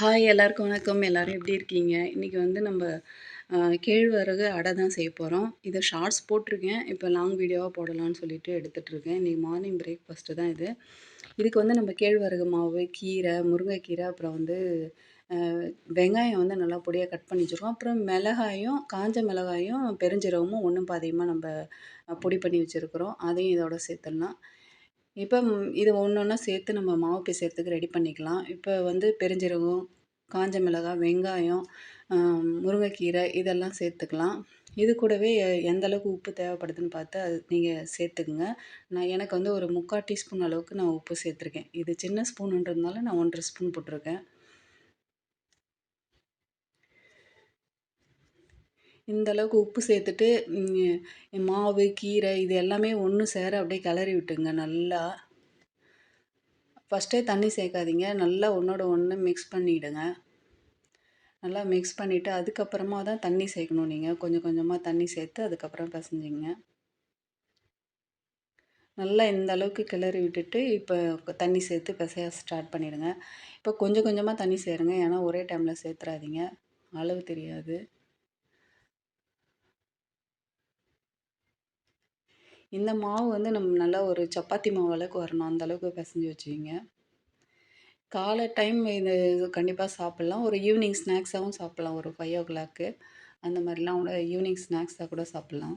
Hi எல்லாருக்கும் வணக்கம். எல்லோரும் எப்படி இருக்கீங்க? இன்றைக்கி வந்து நம்ம கேழ்வரகு அடை தான் செய்ய போகிறோம் இதை ஷார்ட்ஸ் போட்டிருக்கேன். இப்போ லாங் வீடியோவாக போடலான்னு சொல்லிட்டு எடுத்துகிட்ருக்கேன் இன்றைக்கி மார்னிங் பிரேக்ஃபாஸ்ட்டு தான் இது. இதுக்கு வந்து நம்ம கேழ்வரகு மாவு கீரை முருங்கைக்கீரை அப்புறம் வந்து வெங்காயம் வந்து நல்லா பொடியாக கட் பண்ணி வச்சுருக்கோம். அப்புறம் மிளகாயும் காஞ்ச மிளகாயும் பெருஞ்சீரகமும் ஒன்றும் பாதியமாக நம்ம பொடி பண்ணி வச்சுருக்குறோம். அதையும் இதோட சேர்த்துடலாம். இப்போ இது ஒன்று ஒன்றா சேர்த்து நம்ம மாவு பிசைகிறதுக்கு ரெடி பண்ணிக்கலாம். இப்போ வந்து பெருஞ்சீரகம் காஞ்ச மிளகாய் வெங்காயம் முருங்கைக்கீரை இதெல்லாம் சேர்த்துக்கலாம். இது கூடவே எந்த அளவுக்கு உப்பு தேவைப்படுதுன்னு பார்த்து அது நீங்கள் சேர்த்துக்குங்க. நான் எனக்கு வந்து ஒரு முக்கால் டீஸ்பூன் அளவுக்கு நான் உப்பு சேர்த்துருக்கேன். இது சின்ன ஸ்பூனுன்றதுனால நான் ஒன்றரை ஸ்பூன் போட்டிருக்கேன். இந்த அளவுக்கு உப்பு சேர்த்துட்டு மாவு கீரை இது எல்லாமே ஒன்று சேர அப்படியே கிளறி விட்டுங்க நல்லா. ஃபஸ்ட்டே தண்ணி சேர்க்காதீங்க. நல்லா ஒன்றோட ஒன்று மிக்ஸ் பண்ணிவிடுங்க நல்லா மிக்ஸ் பண்ணிவிட்டு அதுக்கப்புறமா தான் தண்ணி சேர்க்கணும் நீங்கள் கொஞ்சம் கொஞ்சமாக தண்ணி சேர்த்து அதுக்கப்புறம் பசஞ்சிங்க. நல்லா இந்த அளவுக்கு கிளறி விட்டுட்டு இப்போ தண்ணி சேர்த்து பிசைய ஸ்டார்ட் பண்ணிவிடுங்க இப்போ கொஞ்சம் கொஞ்சமாக தண்ணி சேருங்க. ஏன்னா ஒரே டைமில் சேர்த்துறாதீங்க. அளவு தெரியாது. இந்த மாவு வந்து நம்ம நல்லா ஒரு சப்பாத்தி மாவு அளவுக்கு வரணும். அந்த அளவுக்கு பிசைஞ்சு வச்சுக்கிங்க. காலை டைம் இது கண்டிப்பாக சாப்பிட்லாம். ஒரு ஈவினிங் ஸ்நாக்ஸாகவும் சாப்பிட்லாம். ஒரு ஃபைவ் ஓ கிளாக்கு அந்த மாதிரிலாம் கூட ஈவினிங் ஸ்நாக்ஸாக கூட சாப்பிட்லாம்.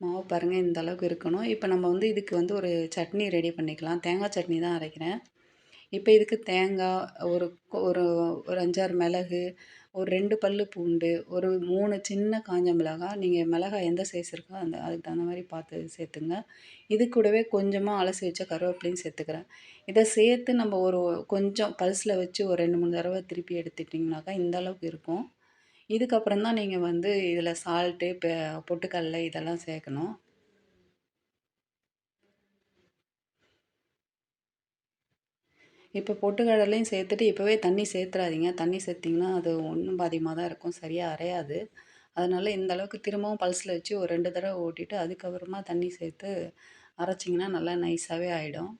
மாவு பாருங்கள் இந்த அளவுக்கு இருக்கணும். இப்போ நம்ம வந்து இதுக்கு வந்து ஒரு சட்னி ரெடி பண்ணிக்கலாம். தேங்காய் சட்னி தான் அரைக்கிறேன். இப்போ இதுக்கு தேங்காய் ஒரு ஒரு ஒரு அஞ்சாறு மிளகு ஒரு ரெண்டு பல் பூண்டு ஒரு மூணு சின்ன காஞ்ச மிளகாய் நீங்கள் மிளகாய் எந்த சைஸ் இருக்கோ அந்த அதுக்கு தகுந்த மாதிரி பார்த்து சேர்த்துங்க. இது கூடவே கொஞ்சமாக அலசி வச்ச கருவேப்பிலையும் சேர்த்துக்கிறேன். இதை சேர்த்து நம்ம ஒரு கொஞ்சம் பல்ஸில் வச்சு ஒரு ரெண்டு மூணு தடவை திருப்பி எடுத்துட்டிங்கனாக்கா இந்த அளவுக்கு இருக்கும். இதுக்கப்புறம் தான் நீங்கள் வந்து இதில் சால்ட்டு பொட்டுக்கடலை இதெல்லாம் சேர்க்கணும். இப்போ பொட்டுக்கடலையும் சேர்த்துட்டு இப்போவே தண்ணி சேர்த்துறாதீங்க. தண்ணி சேர்த்திங்கன்னா அது ஒன்றும் பாதியமாக தான் இருக்கும். சரியாக அரையாது. அதனால் இந்த அளவுக்கு திரும்பவும் பல்ஸில் வச்சு ஒரு ரெண்டு தடவை ஓட்டிட்டு அதுக்கப்புறமா தண்ணி சேர்த்து அரைச்சிங்கன்னா நல்லா நைஸாகவே ஆகிடும்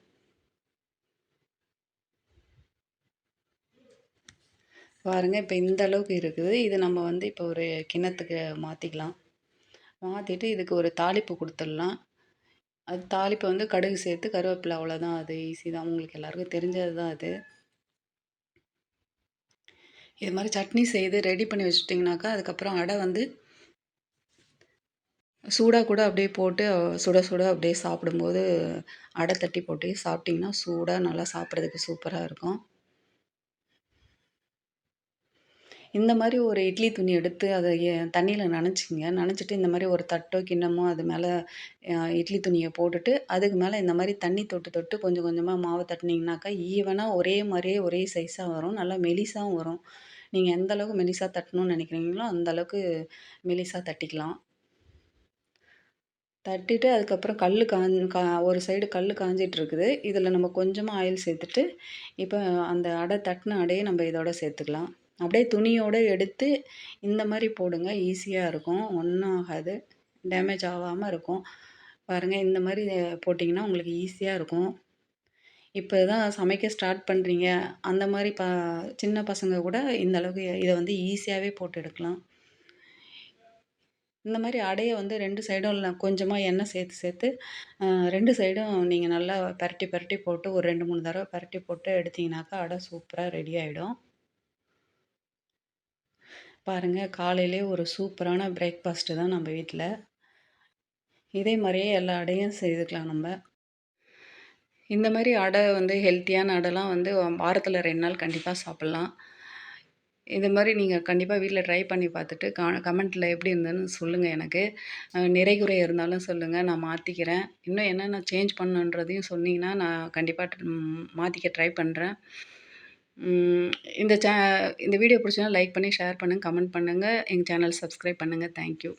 பாருங்கள் இப்போ இந்த அளவுக்கு இருக்குது. இது நம்ம வந்து இப்போ ஒரு கிண்ணத்துக்கு மாற்றிக்கலாம் மாற்றிட்டு இதுக்கு ஒரு தாளிப்பு கொடுத்துடலாம். அது தாளிப்பை வந்து கடுகு சேர்த்து கருவேப்பிலை அவ்வளோதான் அது ஈஸி தான். உங்களுக்கு எல்லாருக்கும் தெரிஞ்சது தான் அது. இது மாதிரி சட்னி செய்து ரெடி பண்ணி வச்சுட்டிங்கனாக்கா அதுக்கப்புறம் அடை வந்து சூடாக கூட அப்படியே போட்டு சுட சுட அப்படியே சாப்பிடும்போது அடை தட்டி போட்டு சாப்பிட்டிங்கன்னா சூடாக நல்லா சாப்பிட்றதுக்கு சூப்பராக இருக்கும். இந்த மாதிரி ஒரு இட்லி துணி எடுத்து அதை தண்ணியில் நனைச்சிங்க. நனைச்சிட்டு இந்த மாதிரி ஒரு தட்டோ கிண்ணமோ அது மேலே இட்லி துணியை போட்டுட்டு அதுக்கு மேலே இந்த மாதிரி தண்ணி தொட்டு தொட்டு கொஞ்சம் கொஞ்சமாக மாவு தட்டினீங்கனாக்கா ஈவனாக ஒரே மாதிரியே ஒரே சைஸாக வரும். நல்லா மெலிசாகவும் வரும். நீங்கள் எந்த அளவுக்கு மெலிசாக தட்டணும்னு நினைக்கிறீங்களோ அந்த அளவுக்கு மெலிசாக தட்டிக்கலாம். தட்டிட்டு அதுக்கப்புறம் கல் காஞ் கா ஒரு சைடு கல் காஞ்சிட்ருக்குது. இதில் நம்ம கொஞ்சமாக ஆயில் சேர்த்துட்டு இப்போ அந்த அடை தட்டின அடையை நம்ம இதோட சேர்த்துக்கலாம். அப்படியே துணியோடு எடுத்து இந்த மாதிரி போடுங்க. ஈஸியாக இருக்கும். ஒன்றும் ஆகாது. டேமேஜ் ஆகாமல் இருக்கும். பாருங்கள் இந்த மாதிரி போட்டிங்கன்னா உங்களுக்கு ஈஸியாக இருக்கும். இப்போ தான் சமைக்க ஸ்டார்ட் பண்ணுறீங்க அந்த மாதிரி ப சின்ன பசங்க கூட இந்த அளவுக்கு இதை வந்து ஈஸியாகவே போட்டு எடுக்கலாம். இந்த மாதிரி அடையை வந்து ரெண்டு சைடும் இல்லை கொஞ்சமாக எண்ணெய் சேர்த்து சேர்த்து ரெண்டு சைடும் நீங்கள் நல்லா பரட்டி பரட்டி போட்டு ஒரு ரெண்டு மூணு தடவை பரட்டி போட்டு எடுத்தீங்கனாக்கா அடை சூப்பராக ரெடி ஆகிடும் பாருங்கள் காலையிலே ஒரு சூப்பரான பிரேக்ஃபாஸ்ட்டு தான் நம்ம வீட்டில் இதே மாதிரியே எல்லா அடையும் செய்துக்கலாம் நம்ம. இந்த மாதிரி அடை வந்து ஹெல்த்தியான அடைலாம் வந்து வாரத்தில் ரெண்டு நாள் கண்டிப்பாக சாப்பிட்லாம். இது மாதிரி நீங்கள் கண்டிப்பாக வீட்டில் ட்ரை பண்ணி பார்த்துட்டு க கமெண்ட்டில் எப்படி இருந்ததுன்னு சொல்லுங்கள் எனக்கு. நிறைகுறை இருந்தாலும் சொல்லுங்கள் நான் மாற்றிக்கிறேன் இன்னும் என்னென்ன சேஞ்ச் பண்ணுன்றதையும் சொன்னீங்கன்னா நான் கண்டிப்பாக மாற்றிக்க ட்ரை பண்ணுறேன் இந்த சே இந்த வீடியோ பிடிச்சதுனா லைக் பண்ணி ஷேர் பண்ணுங்கள் கமெண்ட் பண்ணுங்கள் எங்கள் சேனல் சப்ஸ்கிரைப் பண்ணுங்கள் தேங்க்யூ.